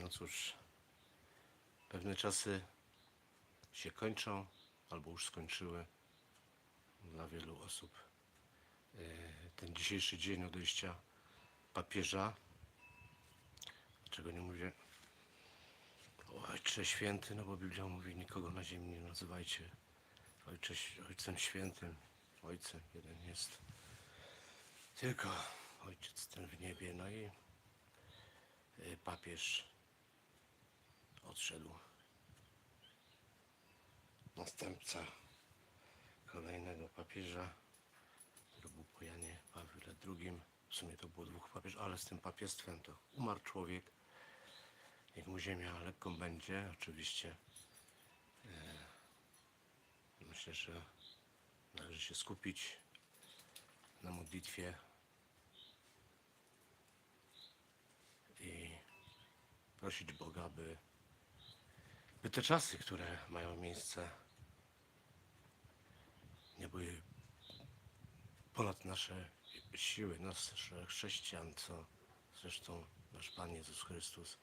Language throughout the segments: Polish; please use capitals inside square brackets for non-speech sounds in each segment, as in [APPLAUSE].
No cóż, pewne czasy się kończą albo już skończyły dla wielu osób. E, Ten dzisiejszy dzień odejścia papieża, czego nie mówię Ojcze Święty, no bo Biblia mówi nikogo na ziemi nie nazywajcie Ojcze, Ojcem Świętym. Ojcem jeden jest tylko Ojciec ten w niebie. No i e, papież odszedł. Następca kolejnego papieża, który był po Pawle II. W sumie to było dwóch papieży, ale z tym papiestwem to umarł człowiek. Niech mu ziemia lekką będzie. Oczywiście e, myślę, że należy się skupić na modlitwie i prosić Boga, by te czasy, które mają miejsce, nie były ponad nasze siły, nas chrześcijan, co zresztą nasz Pan Jezus Chrystus,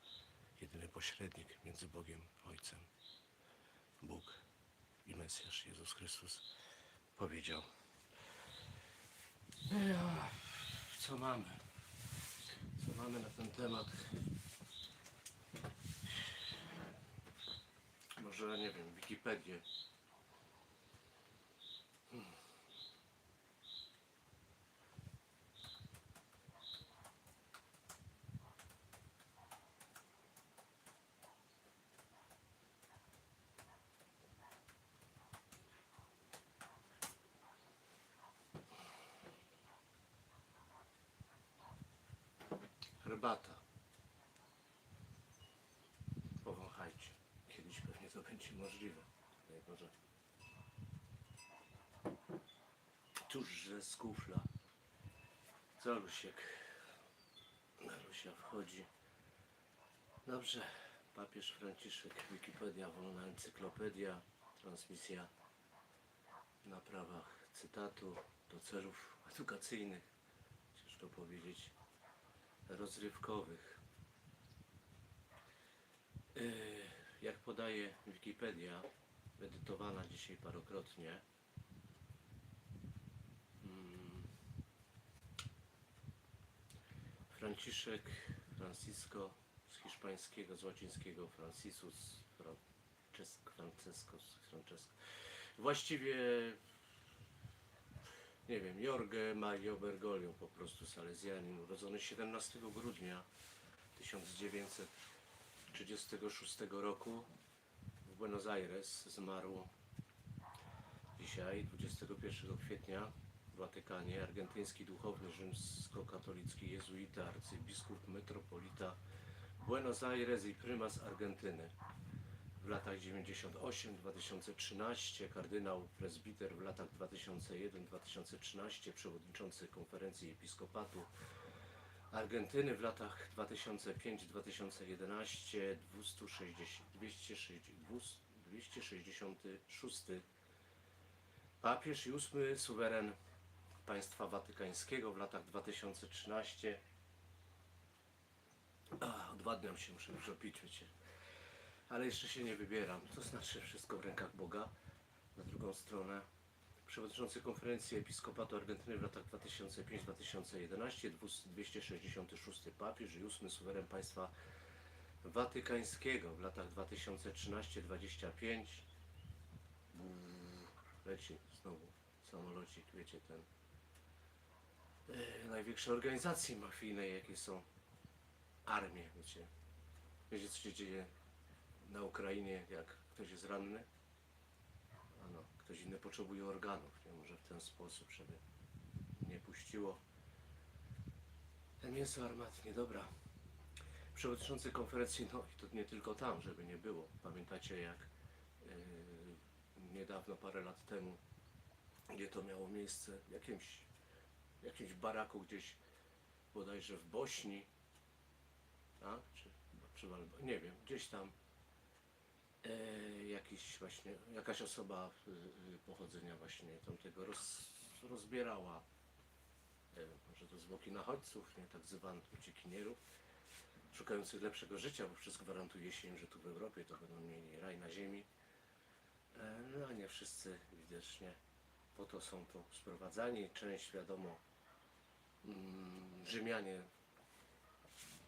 jedyny pośrednik między Bogiem Ojcem, Bóg i Mesjasz Jezus Chrystus powiedział. Ja, co mamy? Co mamy na ten temat? Nie wiem, Wikipedię. Herbata. Boże. Tużże z kufla. Zalusiek. Nalusia wchodzi. Dobrze. Papież Franciszek, Wikipedia, wolna encyklopedia, transmisja na prawach cytatu do celów edukacyjnych, ciężko powiedzieć, rozrywkowych. Yy, Jak podaje Wikipedia, edytowana dzisiaj parokrotnie, mm, Franciszek, Francisco z hiszpańskiego, z łacińskiego Francisus, Francesc, Francescos, Francesco. Właściwie nie wiem, Jorge Mario Bergoglio, po prostu salezjanin, urodzony 17 grudnia 1936 roku w Buenos Aires, zmarł dzisiaj, 21 kwietnia w Watykanie, argentyński duchowny rzymskokatolicki jezuita, arcybiskup, metropolita Buenos Aires i prymas Argentyny. W latach 98-2013, kardynał prezbiter w latach 2001-2013, przewodniczący konferencji episkopatu Argentyny w latach 2005-2011, 260 260 266 papież i ósmy suweren państwa watykańskiego w latach 2013 a, odwadniam się, muszę już opić, ale jeszcze się nie wybieram. To znaczy wszystko w rękach Boga. Na drugą stronę przewodniczący konferencji Episkopatu Argentyny w latach 2005-2011, 266 papież i ósmy suweren państwa watykańskiego w latach 2013-25. Leci znowu samolocik, wiecie, ten e, największej organizacji mafijnej, jakie są armie, wiecie. Wiecie, co się dzieje na Ukrainie, jak ktoś jest ranny, a no, ktoś inny potrzebuje organów, nie? Może w ten sposób, żeby nie puściło. Ten mięso armatnie, dobra. Przewodniczący konferencji, no i to nie tylko tam, żeby nie było. Pamiętacie jak yy, niedawno, parę lat temu, gdzie to miało miejsce, w jakimś, jakimś baraku gdzieś, bodajże w Bośni, tak? Czy, czy nie wiem, gdzieś tam jakiś właśnie, jakaś osoba y, pochodzenia właśnie tamtego roz, rozbierała e, może to zwłoki nachodźców, nie tak zwanych uciekinierów, szukających lepszego życia, bo wszystko gwarantuje się im, że tu w Europie to będą mieli raj na ziemi. E, No a nie wszyscy widocznie po to są tu sprowadzani. Część wiadomo, mm, Rzymianie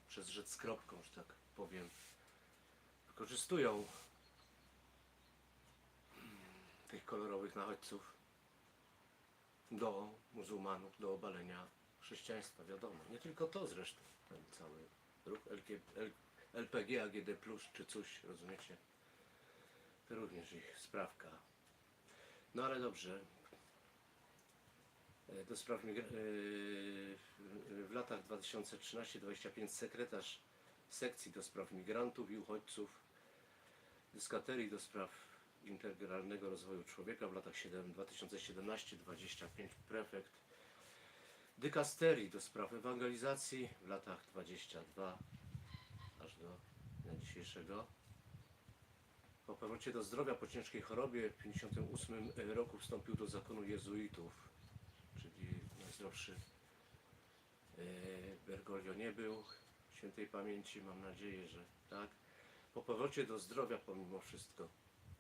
przez rzecz z kropką, że tak powiem, wykorzystują mm, tych kolorowych nachodźców do muzułmanów, do obalenia chrześcijaństwa, wiadomo. Nie tylko to zresztą, ten cały ruch LPG, AGD+, czy coś, rozumiecie? To również ich sprawka. No ale dobrze. E, Do spraw e, w latach 2013-25 sekretarz sekcji do spraw migrantów i uchodźców dyskaterii do spraw integralnego rozwoju człowieka w latach 7 2017-25 prefekt dykasterii do spraw ewangelizacji w latach 22 aż do dnia dzisiejszego. Po powrocie do zdrowia po ciężkiej chorobie w 58 roku wstąpił do zakonu jezuitów, czyli najzdrowszy e, Bergoglio nie był świętej pamięci, mam nadzieję, że tak. Po powrocie do zdrowia pomimo wszystko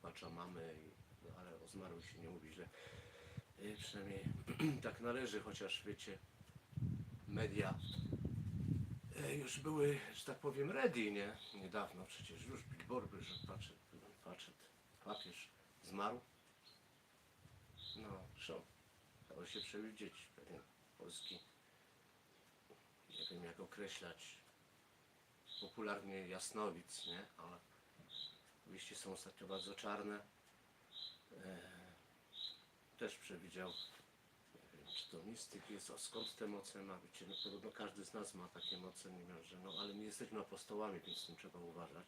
pacza mamy, i, no, ale o zmarłych się nie mówi źle. E, Przynajmniej [CLEARS THROAT] tak należy, chociaż wiecie, media e, już były, że tak powiem, ready, nie? Niedawno przecież już billboardy, że facet, facet, papież zmarł. No, co? Dało się przewidzieć pewien polski, nie wiem jak określać, popularnie jasnowic, nie? Ale oczywiście są ostatnio bardzo czarne. E, też przewidział czy to mistyk jest, a skąd te moce ma być? No podobno każdy z nas ma takie moce, niemalże, no ale nie jesteśmy apostołami, więc z tym trzeba uważać.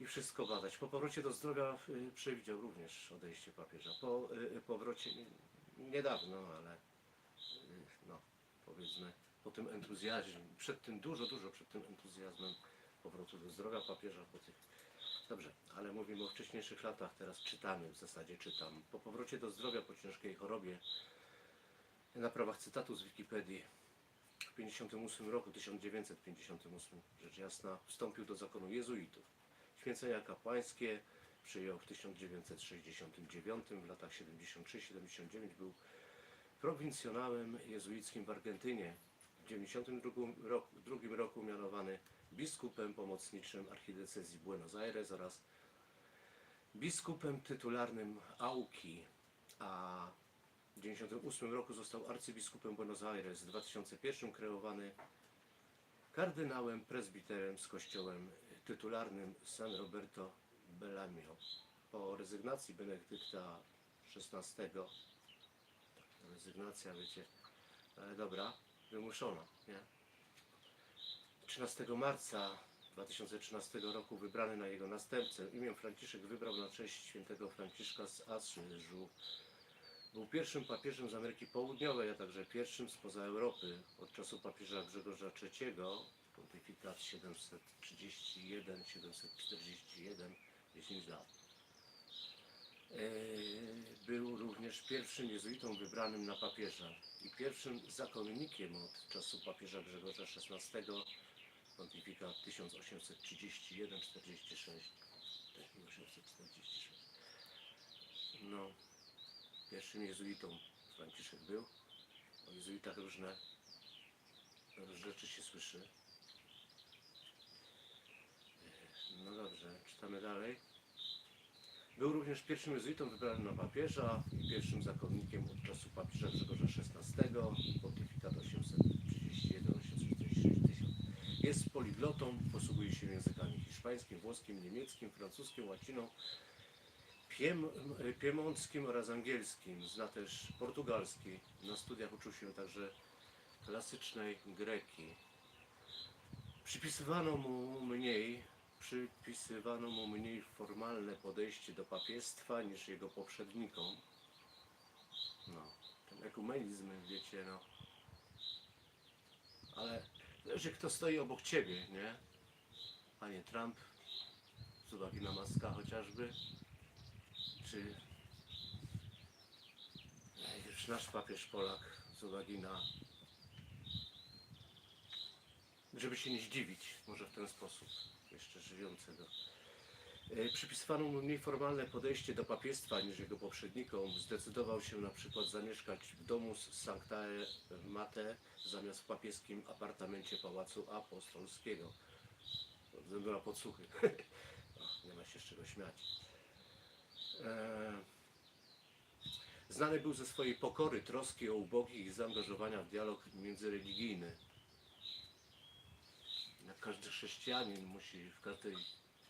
I wszystko badać. Po powrocie do zdrowia y, przewidział również odejście papieża. Po y, powrocie, nie- niedawno, ale no, powiedzmy, po tym entuzjazmie, przed tym, dużo, dużo przed tym entuzjazmem powrotu do zdrowia papieża, po tych Dobrze, ale mówimy o wcześniejszych latach, teraz czytamy, w zasadzie czytam. Po powrocie do zdrowia po ciężkiej chorobie, na prawach cytatu z Wikipedii, w 58 roku, 1958, rzecz jasna, wstąpił do zakonu jezuitów. Święcenia kapłańskie przyjął w 1969, w latach 73-79 był prowincjonałem jezuickim w Argentynie. W 1992 roku, roku mianowany biskupem pomocniczym archidiecezji Buenos Aires oraz biskupem tytularnym Auki, a w 1998 roku został arcybiskupem Buenos Aires. W 2001 kreowany kardynałem prezbiterem z kościołem tytularnym San Roberto Bellamio. Po rezygnacji Benedykta XVI, rezygnacja wiecie, ale dobra, wymuszona, nie? 13 marca 2013 roku wybrany na jego następcę. Imię Franciszek wybrał na cześć świętego Franciszka z Asyżu. Był pierwszym papieżem z Ameryki Południowej, a także pierwszym spoza Europy. Od czasu papieża Grzegorza III, pontyfikat 731-741, 10 lat. E, Był również pierwszym jezuitą wybranym na papieża i pierwszym zakonnikiem od czasu papieża Grzegorza XVI, pontyfikat 1831-46. 1846. No, pierwszym jezuitą Franciszek był. O jezuitach różne, różne rzeczy się słyszy. No dobrze, czytamy dalej. Był również pierwszym jezuitą wybranym na papieża i pierwszym zakonnikiem od czasu papieża Grzegorza XVI, Jest poliglotą, posługuje się językami hiszpańskim, włoskim, niemieckim, francuskim, łaciną, piem, oraz angielskim. Zna też portugalski. Na studiach uczył się także klasycznej greki. Przypisywano mu mniej, przypisywano mu mniej formalne podejście do papiestwa niż jego poprzednikom. No, ten ekumenizm, wiecie, no. Ale zależy kto stoi obok ciebie, nie? Panie Trump, z uwagi na maska chociażby, czy już nasz papież Polak z uwagi na żeby się nie zdziwić, może w ten sposób, jeszcze żyjącego. E, Przypisywano mu mniej formalne podejście do papiestwa niż jego poprzednikom. Zdecydował się na przykład zamieszkać w domu z Sanctae Mate zamiast w papieskim apartamencie Pałacu Apostolskiego. Na podsłuchy. [LAUGHS] Nie ma się z czego śmiać. E, Znany był ze swojej pokory, troski o ubogich i zaangażowania w dialog międzyreligijny. Jak każdy chrześcijanin musi w każdej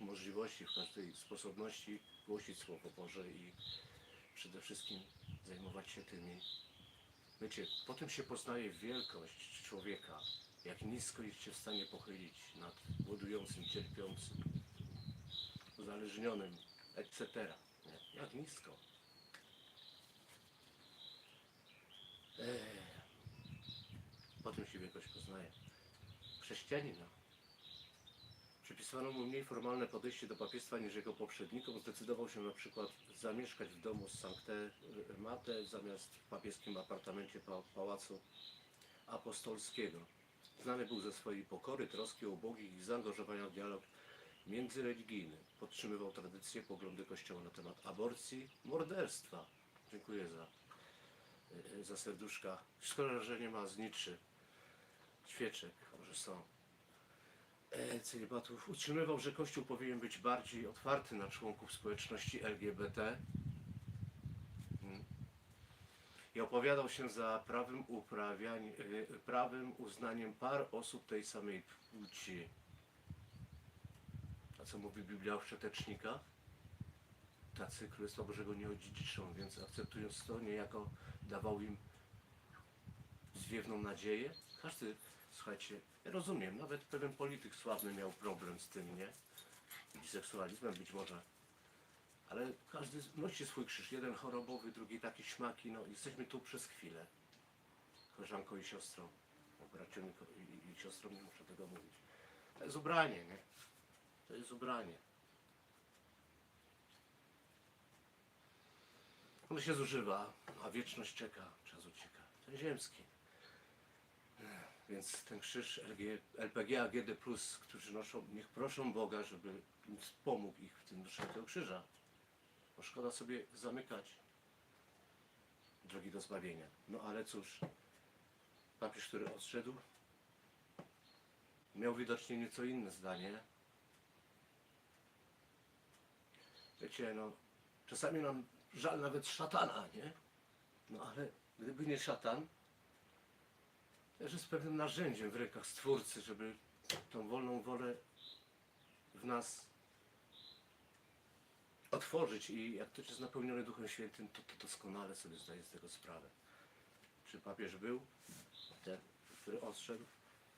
możliwości, w każdej sposobności głosić Słowo Boże i przede wszystkim zajmować się tymi. Wiecie, potem się poznaje wielkość człowieka, jak nisko jest się w stanie pochylić nad głodującym, cierpiącym, uzależnionym, etc. Nie? Jak nisko. Eee. Potem się wielkość poznaje. Chrześcijanina. Przypisano mu mniej formalne podejście do papiestwa niż jego poprzednikom. Zdecydował się na przykład zamieszkać w domu z Sancte Mate zamiast w papieskim apartamencie pa Pałacu Apostolskiego. Znany był ze swojej pokory, troski o ubogich i zaangażowania w dialog międzyreligijny. Podtrzymywał tradycje, poglądy Kościoła na temat aborcji, morderstwa. Dziękuję za, za serduszka. Szkoda, że nie ma zniczy świeczek, może są celibatów. Utrzymywał, że Kościół powinien być bardziej otwarty na członków społeczności LGBT Mm. i opowiadał się za prawym, e, prawym uznaniem par osób tej samej płci. A co mówi Biblia o szczotecznikach? Tacy Królestwa Bożego nie odziedziczą, więc akceptując to, niejako dawał im zwiewną nadzieję. Każdy, słuchajcie, ja rozumiem, nawet pewien polityk sławny miał problem z tym, nie? Biseksualizmem być może. Ale każdy nosi swój krzyż. Jeden chorobowy, drugi taki śmaki. No, jesteśmy tu przez chwilę. Koleżanko i siostrą. No, i, i siostrą nie muszę tego mówić. To jest ubranie, nie? To jest ubranie. Ono się zużywa, a wieczność czeka, czas ucieka. Ten ziemski. Więc ten krzyż LG, LPG, AGD+, którzy noszą, niech proszą Boga, żeby pomógł ich w tym noszeniu tego krzyża. Bo szkoda sobie zamykać drogi do zbawienia. No ale cóż, papież, który odszedł, miał widocznie nieco inne zdanie. Wiecie, no, czasami nam żal nawet szatana, nie? No ale gdyby nie szatan, też jest pewnym narzędziem w rękach Stwórcy, żeby tą wolną wolę w nas otworzyć i jak ktoś jest napełniony Duchem Świętym, to, to doskonale sobie zdaje z tego sprawę. Czy papież był ten, który odszedł?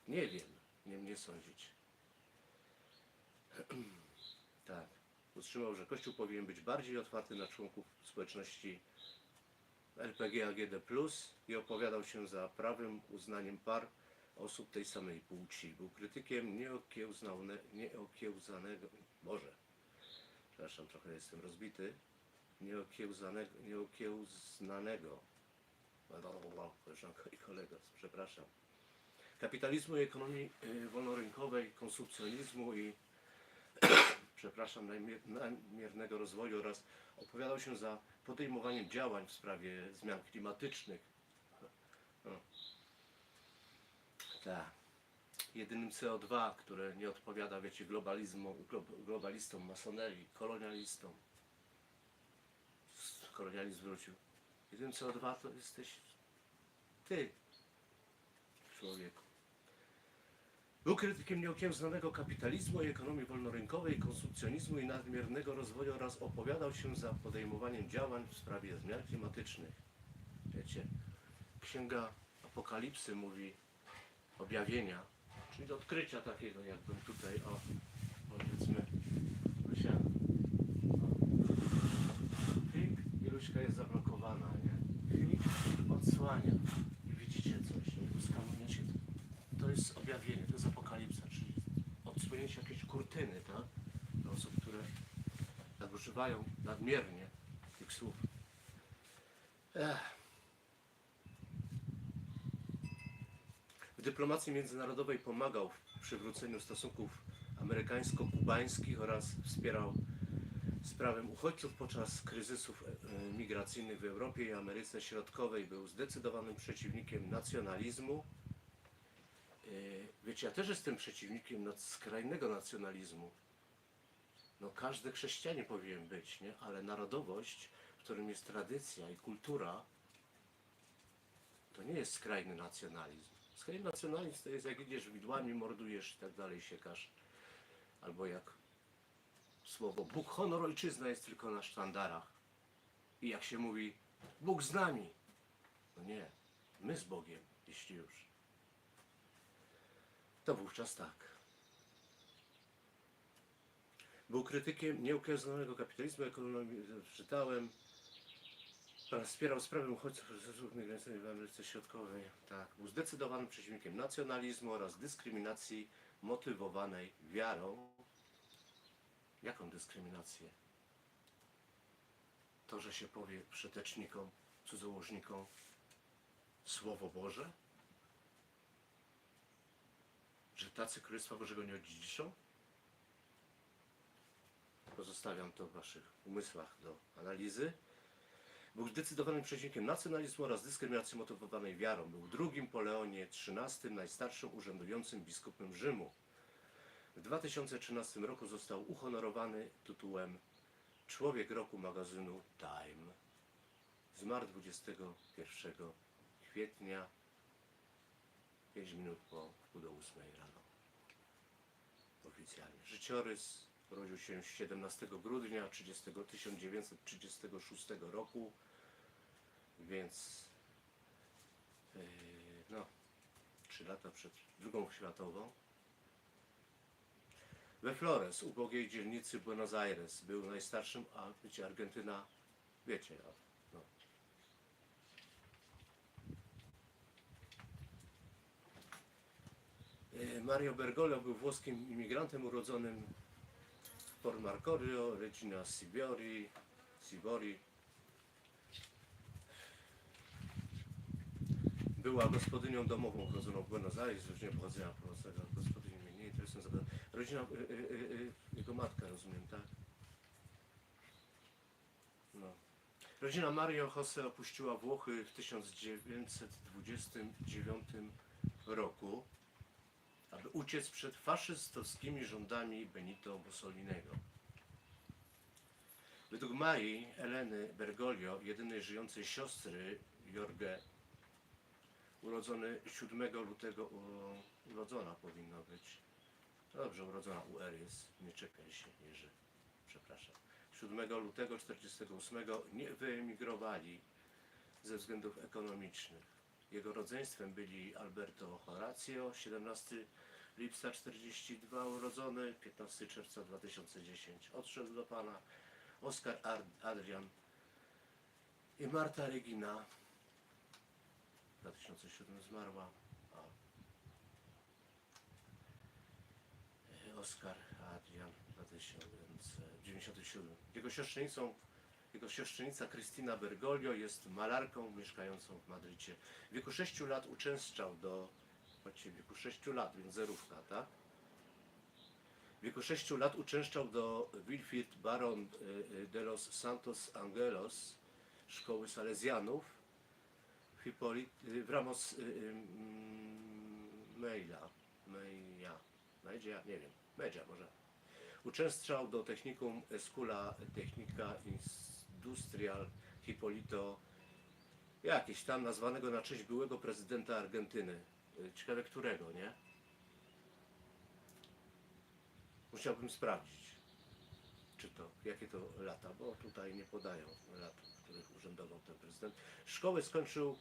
Nie wiem, nie mnie sądzić. [CLEARS THROAT] tak. Utrzymał, że Kościół powinien być bardziej otwarty na członków społeczności LPG AGD+, i opowiadał się za prawym uznaniem par osób tej samej płci. Był krytykiem nieokiełzanego, Boże, przepraszam, trochę jestem rozbity, nieokiełzanego, nieokiełznanego, koleżanko i kolega, przepraszam, kapitalizmu i ekonomii y, wolnorynkowej, konsumpcjonizmu i przepraszam, nadmiernego rozwoju oraz opowiadał się za podejmowaniem działań w sprawie zmian klimatycznych. Tak. Jedynym CO2, które nie odpowiada, wiecie, globalizmu, glo- globalistom, masonerii, kolonialistom. Kolonializm wrócił. Jedynym CO2 to jesteś ty, człowieku. Był krytykiem nieokiełznanego kapitalizmu i ekonomii wolnorynkowej, konsumpcjonizmu i nadmiernego rozwoju oraz opowiadał się za podejmowaniem działań w sprawie zmian klimatycznych. Wiecie, Księga Apokalipsy mówi objawienia, czyli odkrycia takiego, jakbym tutaj, o, powiedzmy, Lucia, klik i Luśka jest zablokowana, nie? Klik odsłania i widzicie coś, nie? Skanujecie to jest objawienie, to jest apokalipsa, czyli odsłonięcie jakiejś kurtyny, tak? Dla osób, które nadużywają nadmiernie tych słów. Ech. Gdy dyplomacji międzynarodowej pomagał w przywróceniu stosunków amerykańsko-kubańskich oraz wspierał sprawę uchodźców podczas kryzysów e, migracyjnych w Europie i Ameryce Środkowej. Był zdecydowanym przeciwnikiem nacjonalizmu. E, Wiecie, ja też jestem przeciwnikiem skrajnego nacjonalizmu. No każdy chrześcijanin powinien być, nie? Ale narodowość, w którym jest tradycja i kultura, to nie jest skrajny nacjonalizm. Skrajny nacjonalizm to jest jak idziesz widłami, mordujesz i tak dalej, siekasz. Albo jak słowo Bóg, honor, ojczyzna jest tylko na sztandarach. I jak się mówi, Bóg z nami. No nie, my z Bogiem, jeśli już. To wówczas tak. Był krytykiem nieukierunkowanego kapitalizmu, ekonomii, czytałem. Wspierał sprawę uchodźców procesów migracyjnych w Ameryce Środkowej. Tak, był zdecydowanym przeciwnikiem nacjonalizmu oraz dyskryminacji motywowanej wiarą. Jaką dyskryminację? To, że się powie przetecznikom, cudzołożnikom Słowo Boże? Że tacy Królestwa Bożego nie odziedziczą? Pozostawiam to w Waszych umysłach do analizy. Był zdecydowanym przeciwnikiem nacjonalizmu oraz dyskryminacji motywowanej wiarą. Był drugim po Leonie XIII najstarszym urzędującym biskupem Rzymu. W 2013 roku został uhonorowany tytułem Człowiek Roku magazynu Time. Zmarł 21 kwietnia, 5 minut po wpół do 8 rano. Oficjalnie. Życiorys urodził się 17 grudnia 30, 1936 roku, więc yy, no, 3 lata przed drugą światową. We Flores, ubogiej dzielnicy Buenos Aires, był najstarszym, a wiecie, Argentyna, wiecie, no. E, Mario Bergoglio był włoskim imigrantem urodzonym w Port Marcorio, Regina Sibori, Sibori. Była gospodynią domową urodzoną w Buenos Aires, rodzina pochodzenia północnego, gospodyni mnie nie interesują. zagadnienia. Rodzina, y, y, y, y, jego matka, rozumiem, tak? No. Rodzina Mario Jose opuściła Włochy w 1929 roku, aby uciec przed faszystowskimi rządami Benito Mussoliniego. Według Marii Eleny Bergoglio, jedynej żyjącej siostry Jorge, urodzony 7 lutego, urodzona powinna być. No dobrze, urodzona UR jest, nie czepiaj się, Jerzy, przepraszam. 7 lutego 1948 nie wyemigrowali ze względów ekonomicznych. Jego rodzeństwem byli Alberto Horacio, 17 lipca 42 urodzony, 15 czerwca 2010 odszedł do Pana, Oskar Ar- Adrian i Marta Regina, 2007 zmarła, a e, Oskar Adrian 1997. Jego siostrzenicą, jego siostrzenica Krystyna Bergoglio jest malarką mieszkającą w Madrycie. W wieku 6 lat uczęszczał do, chodźcie, w wieku 6 lat, więc zerówka, tak? W wieku 6 lat uczęszczał do Wilfrid Baron y, y, de los Santos Angelos, szkoły Salezjanów w, Hipolit, y, w Ramos mm, Meila, Meja, nie wiem, Medzia może. Uczęszczał do technikum Escola Technica Industrial Hipolito, jakieś tam nazwanego na cześć byłego prezydenta Argentyny. Y, Ciekawe którego, nie? Musiałbym sprawdzić, czy to, jakie to lata, bo tutaj nie podają lat, w których urzędował ten prezydent. Szkołę skończył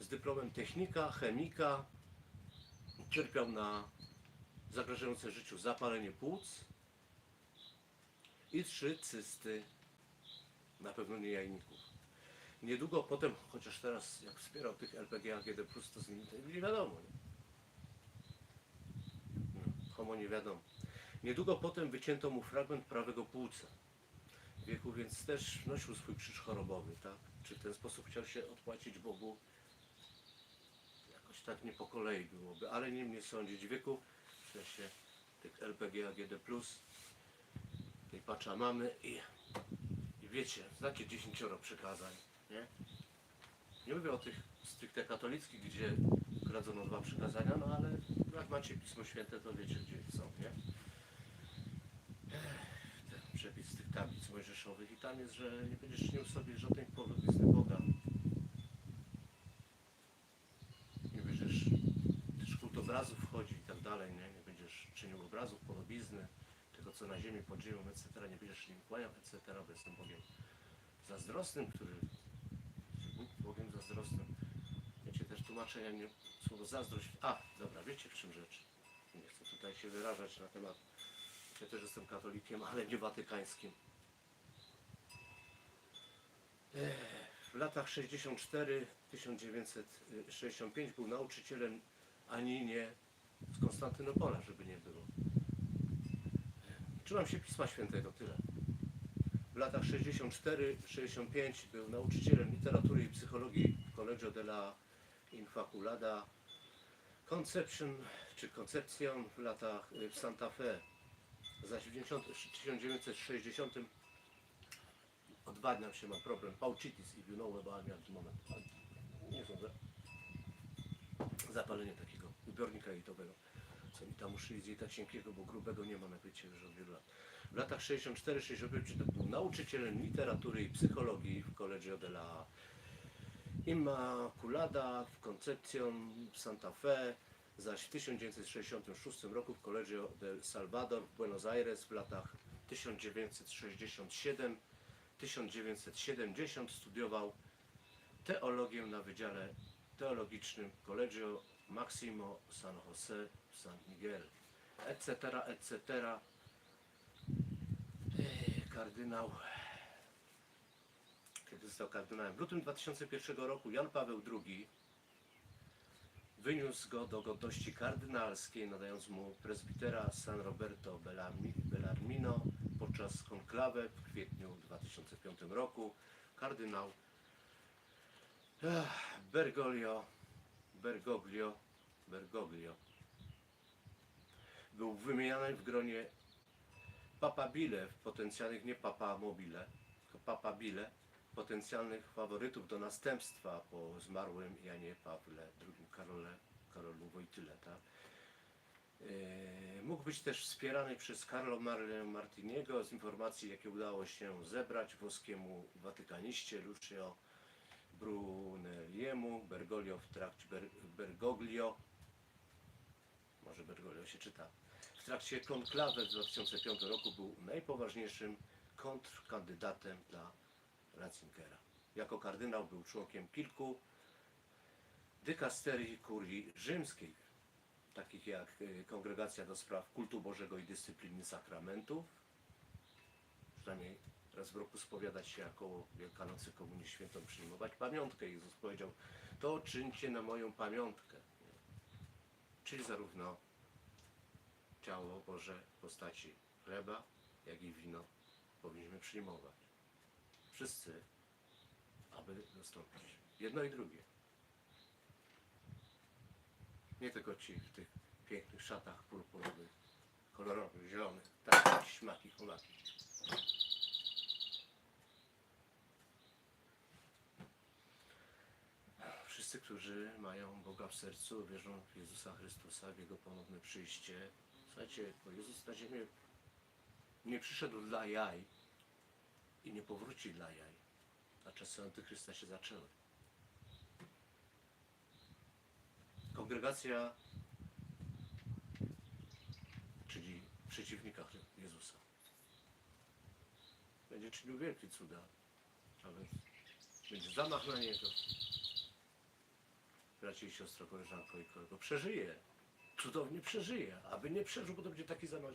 z dyplomem technika, chemika, cierpiał na zagrażające życiu zapalenie płuc i trzy cysty, na pewno nie jajników. Niedługo potem, chociaż teraz jak wspierał tych LPG AGD+, to z nimi to nie wiadomo. Nie? No, homo nie wiadomo. Niedługo potem wycięto mu fragment prawego płuca. Wieku więc też nosił swój krzyż chorobowy, tak? Czy w ten sposób chciał się odpłacić Bogu? Jakoś tak nie po kolei byłoby, ale nie mnie sądzić wieku, w sensie tych LPG, AGD+, tej Pachamamy i, i wiecie, znacie dziesięcioro przykazań, nie? Nie mówię o tych stricte katolickich, gdzie kradzono dwa przykazania, no ale jak macie Pismo Święte, to wiecie, gdzie są, nie? Ten przepis z tych tablic mojżeszowych i tam jest, że nie będziesz czynił sobie żadnej podobizny Boga. Nie będziesz też kult obrazów wchodzi i tak dalej, nie? Nie będziesz czynił obrazów, podobizny, tego co na ziemi, pod ziemią, etc. Nie będziesz im kłaniał, etc. Bo jestem Bogiem zazdrosnym, który Bogiem zazdrosnym. Wiecie, też tłumaczenia nie, słowo zazdrość. A, dobra, wiecie w czym rzecz. Nie chcę tutaj się wyrażać na temat. Ja też jestem katolikiem, ale nie watykańskim. W latach 64-1965 był nauczycielem ani nie z Konstantynopola, żeby nie było. Trzymam się Pisma Świętego, tyle. W latach 64-65 był nauczycielem literatury i psychologii w Collegio della Infaculada Conception, czy Concepcion w latach y, w Santa Fe. Zaś w 90 1960 odwadniam się, mam problem. Paucitis, if you know about me at the moment. Nie sądzę. Zapalenie takiego ubiornika jelitowego. Co mi tam uszy idzie i tak cienkiego, bo grubego nie mam, jak wiecie, już od wielu lat. W latach 64-65 to był nauczycielem literatury i psychologii w Collegio della Immaculada w Concepcion Santa Fe, zaś w 1966 roku w Collegio del Salvador w Buenos Aires w latach 1967-1970 studiował teologię na Wydziale Teologicznym Collegio Maximo San Jose San Miguel, etc., etc. Kardynał kiedy został kardynałem. W lutym 2001 roku Jan Paweł II wyniósł go do godności kardynalskiej, nadając mu prezbitera San Roberto Bellarmi- Bellarmino podczas konklawe w kwietniu 2005 roku. Kardynał Bergoglio, Bergoglio, Bergoglio był wymieniany w gronie papabile, potencjalnych nie papa mobile, tylko papabile, potencjalnych faworytów do następstwa po zmarłym Janie Pawle II Karole, Karolu Wojtyle. Tak? Yy, Mógł być też wspierany przez Carlo Martiniego z informacji, jakie udało się zebrać włoskiemu watykaniście Lucio Brunelliemu, Bergoglio w trakcie Ber, Bergoglio, może Bergoglio się czyta, w trakcie konklawy w 2005 roku był najpoważniejszym kontrkandydatem dla Ratzingera. Jako kardynał był członkiem kilku dykasterii kurii rzymskiej, takich jak y, Kongregacja do Spraw Kultu Bożego i Dyscypliny Sakramentów, przynajmniej raz w roku spowiadać się jako Wielkanocy Komunii Świętą przyjmować pamiątkę. Jezus powiedział, to czyńcie na moją pamiątkę. Czyli zarówno ciało Boże w postaci chleba, jak i wino powinniśmy przyjmować. Wszyscy, aby dostąpić. Jedno i drugie. Nie tylko ci w tych pięknych szatach purpurowych, kolorowych, zielonych, tak, śmaki, chomaki. Wszyscy, którzy mają Boga w sercu, wierzą w Jezusa Chrystusa, w Jego ponowne przyjście. Słuchajcie, bo Jezus na ziemię nie przyszedł dla jaj i nie powróci dla jaj, a czasy Antychrysta się zaczęły. Kongregacja, czyli przeciwnika Jezusa, będzie czynił wielkie cuda, a więc będzie zamach na niego. Bracie i siostro, koleżanko i kolego, przeżyje. Cudownie przeżyje. Aby nie przeżył, bo to będzie taki zamach,